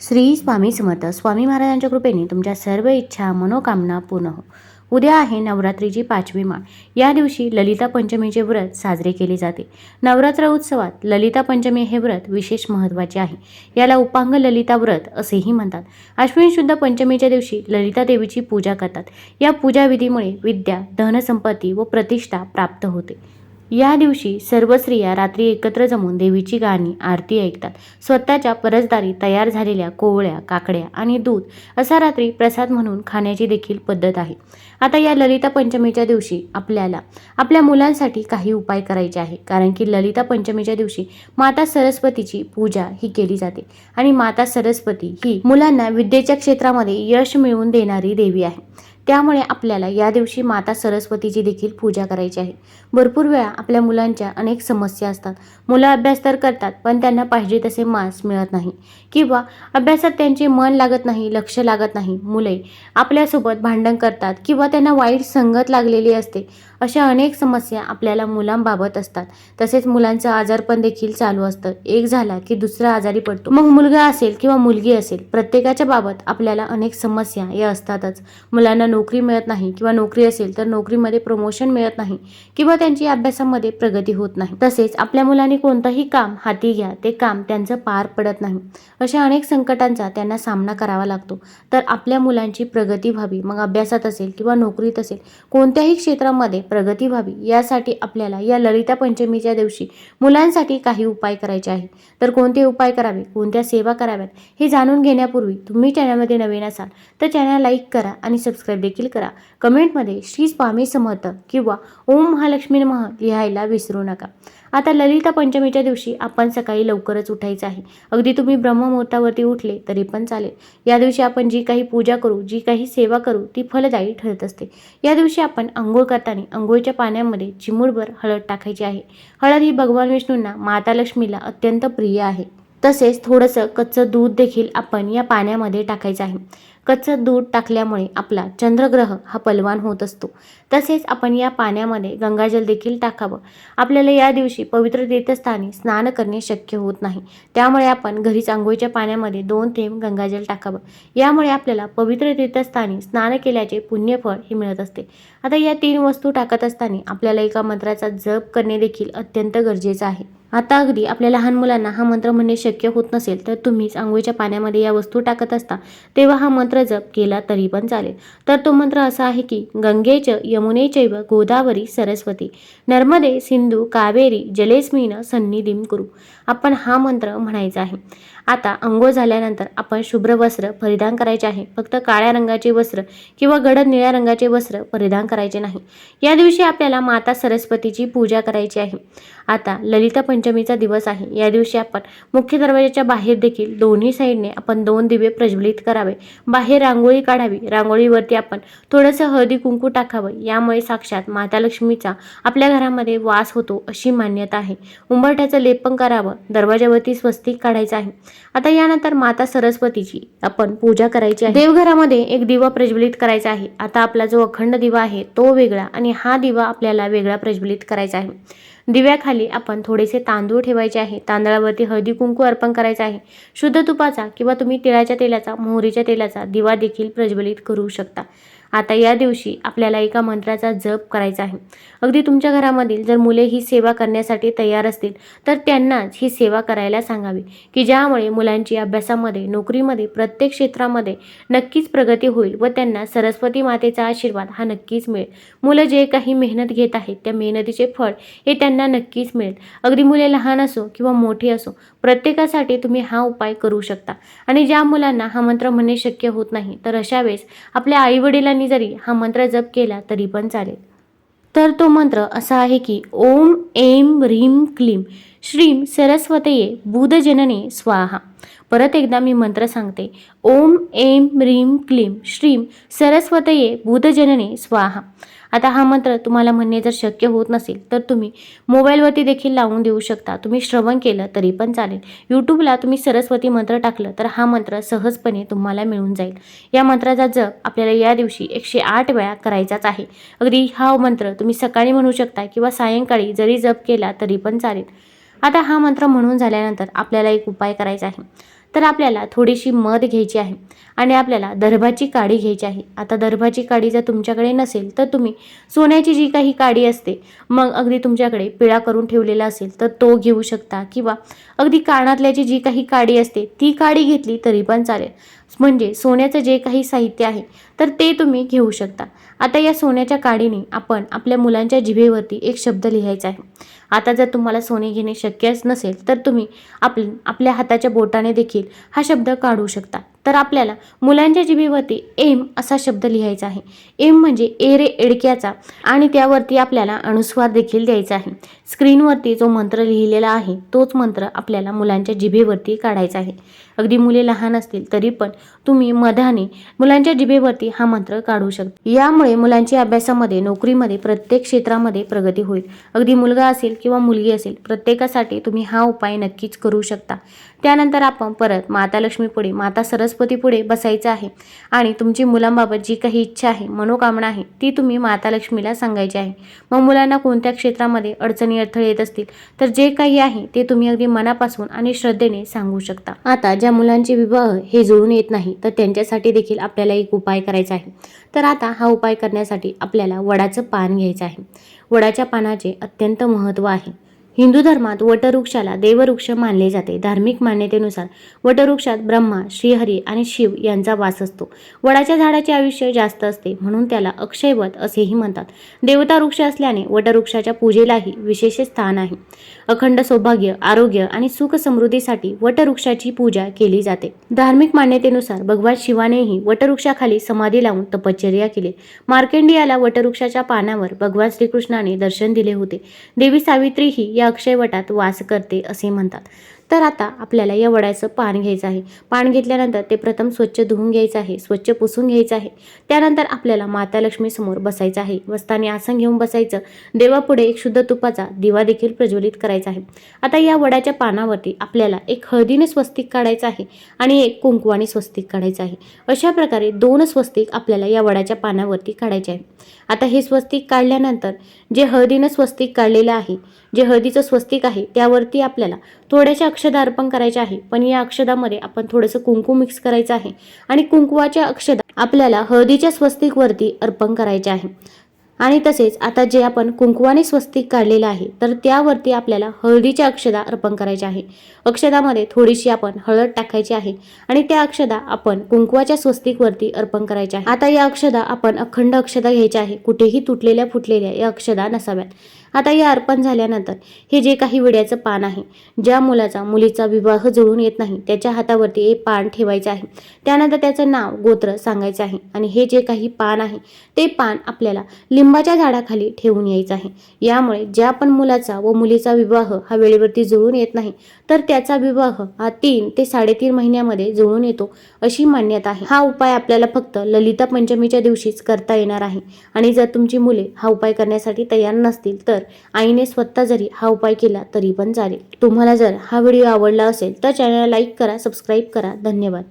श्री स्वामी समर्थ. स्वामी महाराजांच्या कृपेने तुमच्या सर्व इच्छा मनोकामना पूर्ण हो. उद्या आहे नवरात्रीची पाचवी माळ. या दिवशी ललिता पंचमीचे व्रत साजरे केले जाते. नवरात्र उत्सवात ललिता पंचमी हे व्रत विशेष महत्त्वाचे आहे. याला उपांग ललिता व्रत असेही म्हणतात. अश्विन शुद्ध पंचमीच्या दिवशी ललिता देवीची पूजा करतात. या पूजाविधीमुळे विद्या धनसंपत्ती व प्रतिष्ठा प्राप्त होते. या दिवशी सर्व स्त्रिया रात्री एकत्र जमून देवीची गाणी आरती ऐकतात. स्वतःच्या परसदारी तयार झालेल्या कोवळ्या काकड्या आणि दूध असा रात्री प्रसाद म्हणून खाण्याची देखील पद्धत आहे. आता या ललिता पंचमीच्या दिवशी आपल्याला आपल्या मुलांसाठी काही उपाय करायचे आहे कारण की ललिता पंचमीच्या दिवशी माता सरस्वतीची पूजा ही केली जाते. आणि माता सरस्वती ही मुलांना विद्येच्या क्षेत्रामध्ये यश मिळवून देणारी देवी आहे. त्यामुळे आपल्याला या दिवशी माता सरस्वतीची देखील पूजा करायची आहे. भरपूर वेळा आपल्या मुलांच्या अनेक समस्या असतात. मुलं अभ्यास तर करतात पण त्यांना पाहिजे तसे मार्क्स मिळत नाही. किंवा अभ्यासात त्यांचे मन लागत नाही लक्ष लागत नाही. मुले आपल्यासोबत भांडण करतात किंवा त्यांना वाईट संगत लागलेली असते अशा अनेक समस्या आपल्याला मुलांबाबत असतात. तसेच मुलांचं आजारपण देखील चालू असतं. एक झाला की दुसरा आजारी पडतो. मग मुलगा असेल किंवा मुलगी असेल प्रत्येकाच्या बाबत आपल्याला अनेक समस्या या असतातच. मुलांना नोकरी मिळत नाही किंवा नोकरी असेल तर नोकरीमध्ये प्रमोशन मिळत नाही किंवा त्यांची अभ्यासामध्ये प्रगती होत नाही. तसेच आपल्या मुलांनी कोणतंही काम हाती घ्या ते काम त्यांचं पार पडत नाही. अशा अनेक संकटांचा त्यांना सामना करावा लागतो. तर आपल्या मुलांची प्रगती व्हावी मग अभ्यासात असेल किंवा नोकरीत असेल कोणत्याही क्षेत्रामध्ये प्रगती व्हावी यासाठी आपल्याला या ललिता पंचमीच्या दिवशी मुलांसाठी काही उपाय करायचे आहे तर कोणते उपाय करावे कोणत्या सेवा कराव्यात हे जाणून घेण्यापूर्वी तुम्ही चॅनलमध्ये नवीन असाल तर चॅनल लाईक करा आणि सबस्क्राईब देखील करा. कमेंटमध्ये श्री स्वामी समर्थ किंवा ओम महालक्ष्मी मह लिहायला विसरू नका. आता ललिता पंचमीच्या दिवशी आपण सकाळी लवकरच उठायचं आहे. अगदी तुम्ही ब्रह्ममुहूर्तावरती उठले तरी पण चालेल. या दिवशी आपण जी काही पूजा करू जी काही सेवा करू ती फलदायी ठरत असते. या दिवशी आपण आंघोळ करताना आंघोळीच्या पाण्यामध्ये चिमूडभर हळद टाकायची आहे. हळद ही भगवान विष्णूंना माता लक्ष्मीला अत्यंत प्रिय आहे. तसेच थोडंसं कच्चं दूध देखील आपण या पाण्यामध्ये टाकायचं आहे. कच्चं दूध टाकल्यामुळे आपला चंद्रग्रह हा पलवान होत असतो. तसेच आपण या पाण्यामध्ये गंगाजल देखील टाकावं. आपल्याला या दिवशी पवित्र तीर्थस्थानी स्नान करणे शक्य होत नाही. त्यामुळे आपण घरीच आंघोळीच्या पाण्यामध्ये दोन थेंब गंगाजल टाकावं. यामुळे आपल्याला पवित्र तीर्थस्थानी स्नान केल्याचे पुण्यफळ हे मिळत असते. आता या तीन वस्तू टाकत असताना आपल्याला एका मंत्राचा जप करणे देखील अत्यंत गरजेचं आहे. आता अगदी आपल्या लहान मुलांना हा मंत्र म्हणणे शक्य होत नसेल तर तुम्हीच आंघोळीच्या पाण्यामध्ये या वस्तू टाकत असता तेव्हा हा मंत्र जप केला तरी पण चालेल. तर तो मंत्र असा आहे की गंगेच यमुनेचैव गोदावरी सरस्वती नर्मदे सिंधू कावेरी जलेस्मिन सन्निधीम करू. आपण हा मंत्र म्हणायचा आहे. आता अंघोळ झाल्यानंतर आपण शुभ्र वस्त्र परिधान करायचे आहे. फक्त काळ्या रंगाचे वस्त्र किंवा गडद निळ्या रंगाचे वस्त्र परिधान करायचे नाही. या दिवशी आपल्याला माता सरस्वतीची पूजा करायची आहे. आता ललिता पंचमीचा दिवस आहे. या दिवशी आपण मुख्य दरवाजाच्या बाहेर देखील दोन्ही साईडने आपण दोन दिवे प्रज्वलित करावे. बाहेर रांगोळी काढावी. रांगोळीवरती आपण थोडंसं हळदी कुंकू टाकावं. यामुळे साक्षात माता लक्ष्मीचा आपल्या घरामध्ये वास होतो अशी मान्यता आहे. उंबरठ्याचं लेपन करावं. दरवाजावरती स्वस्तिक काढायचं आहे. आता यानंतर माता सरस्वतीची आपण पूजा करायची आहे. देवघरामध्ये एक दिवा प्रज्वलित करायचा आहे. आता आपला जो अखंड दिवा आहे तो वेगळा आणि हा दिवा आपल्याला वेगळा प्रज्वलित करायचा आहे. दिव्याखाली आपण थोडेसे तांदूळ ठेवायचे आहे. तांदळावरती हळदी कुंकू अर्पण करायचं आहे. शुद्ध तुपाचा किंवा तुम्ही तिळाच्या तेलाचा मोहरीच्या तेलाचा दिवा देखील प्रज्वलित करू शकता. आता या दिवशी आपल्याला एका मंत्राचा जप करायचा आहे. अगदी तुमच्या घरामधील जर मुले ही सेवा करण्यासाठी तयार असतील तर त्यांनाच ही सेवा करायला सांगावी की ज्यामुळे मुलांची अभ्यासामध्ये नोकरीमध्ये प्रत्येक क्षेत्रामध्ये नक्कीच प्रगती होईल व त्यांना सरस्वती मातेचा आशीर्वाद हा नक्कीच मिळेल. मुलं जे काही मेहनत घेत आहेत त्या मेहनतीचे फळ हे त्यांना नक्कीच मिळेल. अगदी मुले लहान असो किंवा मोठी असो प्रत्येकासाठी तुम्ही हा उपाय करू शकता. आणि ज्या मुलांना हा मंत्र म्हणणे शक्य होत नाही तर अशा वेळेस आपल्या आईवडिलांनी जरी हा मंत्र जप केला तरी पण चालेल. तर तो मंत्र असा आहे की ओम एम ह्रीम क्लीम श्रीम सरस्वतये बुधजनने स्वाहा. परत एकदा मी मंत्र सांगते. ओम एम ह्रीम क्लीम श्रीम सरस्वतये बुधजनने स्वाहा. आता हा मंत्र तुम्हाला म्हणणे जर शक्य होत नसेल तर तुम्ही मोबाईलवरती देखील लावून देऊ शकता. तुम्ही श्रवण केलं तरी पण चालेल. यूट्यूबला तुम्ही सरस्वती मंत्र टाकलं तर हा मंत्र सहजपणे तुम्हाला मिळून जाईल. या मंत्राचा जप आपल्याला या दिवशी एकशे आठ वेळा करायचाच आहे. अगदी हा मंत्र तुम्ही सकाळी म्हणू शकता किंवा सायंकाळी जरी जप केला तरी पण चालेल. आता हा मंत्र म्हणून झाल्यानंतर आपल्याला एक उपाय करायचा आहे. तर आपल्याला थोडीशी मध घ्यायची आहे आणि आपल्याला दर्भाची काडी घ्यायची आहे. आता दर्भाची काडी जर तुमच्याकडे नसेल तर तुम्ही सोन्याची जी काही काडी असते मग अगदी तुमच्याकडे पिळा करून ठेवलेला असेल तर तो घेऊ शकता. किंवा अगदी कानातल्याची जी काही काडी असते ती काडी घेतली तरी पण चालेल. म्हणजे सोन्याचं जे काही साहित्य आहे तर ते तुम्ही घेऊ शकता. आता या सोन्याच्या काडीने आपण आपल्या मुलांच्या जिभेवरती एक शब्द लिहायचा आहे. आता जर तुम्हाला सोने घेणे शक्यच नसेल तर तुम्ही आप आपल्या हाताच्या बोटाने देखील हा शब्द काढू शकता. तर आपल्याला मुलांच्या जिभेवरती एम असा शब्द लिहायचा आहे. एम म्हणजे ए रे एडक्याचा आणि त्यावरती आपल्याला अनुस्वार देखील द्यायचा आहे. स्क्रीनवरती जो मंत्र लिहिलेला आहे तोच मंत्र आपल्याला मुलांच्या जिभेवरती काढायचा आहे. अगदी मुले लहान असतील तरी पण तुम्ही मधाने मुलांच्या जिभेवरती हा मंत्र काढू शकता. यामुळे मुलांची अभ्यासामध्ये नोकरीमध्ये प्रत्येक क्षेत्रामध्ये प्रगती होईल. अगदी मुलगा असेल किंवा मुलगी असेल प्रत्येकासाठी तुम्ही हा उपाय नक्कीच करू शकता. त्यानंतर आपण परत माता लक्ष्मीपुढे माता सरस्वतीपुढे बसायचं आहे. आणि तुमची मुलांबाबत जी काही इच्छा आहे मनोकामना आहे ती तुम्ही माता लक्ष्मीला सांगायची आहे. मग मुलांना कोणत्या क्षेत्रामध्ये अडचणी अडथळे येत असतील तर जे काही आहे ते तुम्ही अगदी मनापासून आणि श्रद्धेने सांगू शकता. आता ज्या मुलांचे विवाह हे जुळून येत नाही तर त्यांच्यासाठी देखील आपल्याला एक उपाय करायचा आहे. तर आता हा उपाय करण्यासाठी आपल्याला वडाचं पान घ्यायचं आहे. वडाच्या पानाचे अत्यंत महत्त्व आहे. हिंदू धर्मात वटवृक्षाला देववृक्ष मानले जाते. धार्मिक मान्यतेनुसार वटवृक्षात ब्रह्मा श्रीहरी आणि शिव यांचा वास असतो. वडाच्या झाडाचे आयुष्य जास्त असते म्हणून त्याला अक्षयवत असेही म्हणतात. देवता वृक्ष असल्याने वटवृक्षाच्या पूजेलाही विशेष स्थान आहे. अखंड सौभाग्य आरोग्य आणि सुख समृद्धीसाठी वटवृक्षाची पूजा केली जाते. धार्मिक मान्यतेनुसार भगवान शिवानेही वटवृक्षाखाली समाधी लावून तपश्चर्या केली. मार्केंडियाला वटवृक्षाच्या पानावर भगवान श्रीकृष्णाने दर्शन दिले होते. देवी सावित्रीही या अक्षयवटात वास करते असे म्हणतात. तर आता आपल्याला या वडाचं पान घ्यायचं आहे. पान घेतल्यानंतर ते प्रथम स्वच्छ धुवून घ्यायचं आहे स्वच्छ पुसून घ्यायचं आहे. त्यानंतर आपल्याला माता लक्ष्मी समोर बसायचं आहे. बसताना आसन घेऊन बसायचं. देवापुढे एक शुद्ध तुपाचा दिवा देखील प्रज्वलित करायचा आहे. आता या वडाच्या पानावरती आपल्याला एक हळदीने स्वस्तिक काढायचं आहे आणि एक कुंकवाने स्वस्तिक काढायचं आहे. अशा प्रकारे दोन स्वस्तिक आपल्याला या वडाच्या पानावरती काढायचे आहे आता हे स्वस्तिक काढल्यानंतर जे हळदीनं स्वस्तिक काढलेलं आहे जे हळदीचं स्वस्तिक आहे त्यावरती आपल्याला थोड्याशा अक्षदा अर्पण करायच्या आहे. पण या अक्षदामध्ये आपण थोडंसं कुंकू मिक्स करायचं आहे. आणि कुंकुवाच्या अक्षदा आपल्याला हळदीच्या स्वस्तिकवरती अर्पण करायचे आहे. आणि तसेच आता जे आपण कुंकुवाने स्वस्तिक काढलेलं आहे तर त्यावरती आपल्याला हळदीच्या अक्षदा अर्पण करायच्या आहे. अक्षदामध्ये थोडीशी आपण हळद टाकायची आहे आणि त्या अक्षदा आपण कुंकुवाच्या स्वस्तिकवरती अर्पण करायच्या आहे. आता या अक्षदा आपण अखंड अक्षदा घ्यायच्या आहे. कुठेही तुटलेल्या फुटलेल्या या अक्षदा नसाव्यात. आता या अर्पण झाल्यानंतर हे जे काही विड्याचं पान आहे ज्या मुलाचा मुलीचा विवाह जुळून येत नाही त्याच्या हातावरती हे पान ठेवायचं आहे. त्यानंतर त्याचं नाव गोत्र सांगायचं आहे आणि हे जे काही पान आहे ते पान आपल्याला लिंबाच्या झाडाखाली ठेवून यायचं आहे. यामुळे ज्या पण मुलाचा व मुलीचा विवाह हा वेळेवरती जुळून येत नाही तर त्याचा विवाह हा तीन ते साडेतीन महिन्यामध्ये जुळून येतो अशी मान्यता आहे. हा उपाय आपल्याला फक्त ललिता पंचमीच्या दिवशीच करता येणार आहे आणि जर तुमची मुले हा उपाय करण्यासाठी तयार नसतील तर तर आईने स्वतः जरी हा उपाय केला तरी पण चालेल. तुम्हाला जर हा व्हिडिओ आवडला असेल तर चॅनलला लाईक करा सबस्क्राईब करा. धन्यवाद.